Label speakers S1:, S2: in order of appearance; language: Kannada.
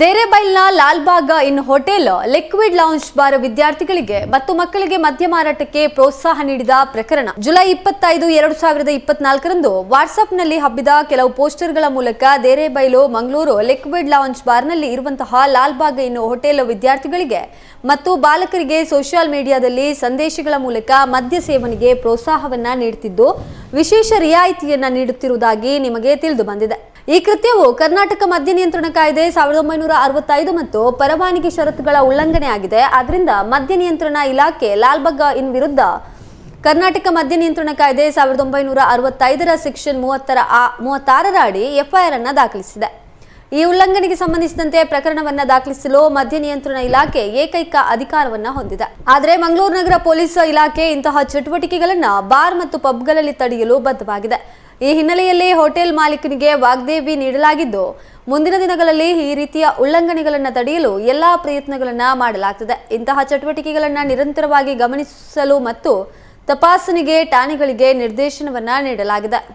S1: ದೇರೆಬೈಲ್ನ Lalbagh inn hotel liquid lounge bar ವಿದ್ಯಾರ್ಥಿಗಳಿಗೆ ಮತ್ತು ಮಕ್ಕಳಿಗೆ ಮದ್ಯ ಮಾರಾಟಕ್ಕೆ ಪ್ರೋತ್ಸಾಹ ನೀಡಿದ ಪ್ರಕರಣ. ಜುಲೈ ಇಪ್ಪತ್ತೈದು, ಎರಡು ಸಾವಿರದ ಇಪ್ಪತ್ನಾಲ್ಕರಂದು ವಾಟ್ಸ್ಆಪ್ನಲ್ಲಿ ಹಬ್ಬಿದ ಕೆಲವು ಪೋಸ್ಟರ್ಗಳ ಮೂಲಕ ದೇರೆಬೈಲು ಮಂಗಳೂರು ಲಿಕ್ವಿಡ್ ಲೌಂಜ್ ಬಾರ್ನಲ್ಲಿ ಇರುವಂತಹ ಲಾಲ್ಬಾಗ್ ಇನ್ ಹೋಟೆಲ್ ವಿದ್ಯಾರ್ಥಿಗಳಿಗೆ ಮತ್ತು ಬಾಲಕರಿಗೆ ಸೋಷಿಯಲ್ ಮೀಡಿಯಾದಲ್ಲಿ ಸಂದೇಶಗಳ ಮೂಲಕ ಮದ್ಯ ಸೇವನೆಗೆ ಪ್ರೋತ್ಸಾಹವನ್ನ ನೀಡುತ್ತಿದ್ದು ವಿಶೇಷ ರಿಯಾಯಿತಿಯನ್ನ ನೀಡುತ್ತಿರುವುದಾಗಿ ನಿಮಗೆ ತಿಳಿದು ಬಂದಿದೆ. ಈ ಕೃತ್ಯವು ಕರ್ನಾಟಕ ಮದ್ಯ ನಿಯಂತ್ರಣ ಕಾಯ್ದೆ ಸಾವಿರದ ಒಂಬೈನೂರ ಅರವತ್ತೈದು ಮತ್ತು ಪರವಾನಗಿ ಷರತ್ತುಗಳ ಉಲ್ಲಂಘನೆಯಾಗಿದೆ. ಆದ್ದರಿಂದ ಮದ್ಯ ನಿಯಂತ್ರಣ ಇಲಾಖೆ ಲಾಲ್ಬಗ್ಗ ಇನ್ ವಿರುದ್ಧ ಕರ್ನಾಟಕ ಮದ್ಯ ನಿಯಂತ್ರಣ ಕಾಯ್ದೆ ಸಾವಿರದ ಒಂಬೈನೂರ ಅರವತ್ತೈದರ ಸೆಕ್ಷನ್ ಮೂವತ್ತರ ಮೂವತ್ತಾರರ ಅಡಿ ಎಫ್ಐಆರ್ ಅನ್ನು ದಾಖಲಿಸಿದೆ. ಈ ಉಲ್ಲಂಘನೆಗೆ ಸಂಬಂಧಿಸಿದಂತೆ ಪ್ರಕರಣವನ್ನ ದಾಖಲಿಸಲು ಮದ್ಯ ನಿಯಂತ್ರಣ ಇಲಾಖೆ ಏಕೈಕ ಅಧಿಕಾರವನ್ನ ಹೊಂದಿದೆ. ಆದರೆ ಮಂಗಳೂರು ನಗರ ಪೊಲೀಸ್ ಇಲಾಖೆ ಇಂತಹ ಚಟುವಟಿಕೆಗಳನ್ನ ಬಾರ್ ಮತ್ತು ಪಬ್ಗಳಲ್ಲಿ ತಡೆಯಲು ಬದ್ಧವಾಗಿದೆ. ಈ ಹಿನ್ನೆಲೆಯಲ್ಲಿ ಹೋಟೆಲ್ ಮಾಲೀಕನಿಗೆ ವಾಗ್ದೇವಿ ನೀಡಲಾಗಿದ್ದು, ಮುಂದಿನ ದಿನಗಳಲ್ಲಿ ಈ ರೀತಿಯ ಉಲ್ಲಂಘನೆಗಳನ್ನು ತಡೆಯಲು ಎಲ್ಲಾ ಪ್ರಯತ್ನಗಳನ್ನು ಮಾಡಲಾಗ್ತದೆ. ಇಂತಹ ಚಟುವಟಿಕೆಗಳನ್ನು ನಿರಂತರವಾಗಿ ಗಮನಿಸಲು ಮತ್ತು ತಪಾಸಣೆಗೆ ಠಾಣೆಗಳಿಗೆ ನಿರ್ದೇಶನವನ್ನು ನೀಡಲಾಗಿದೆ.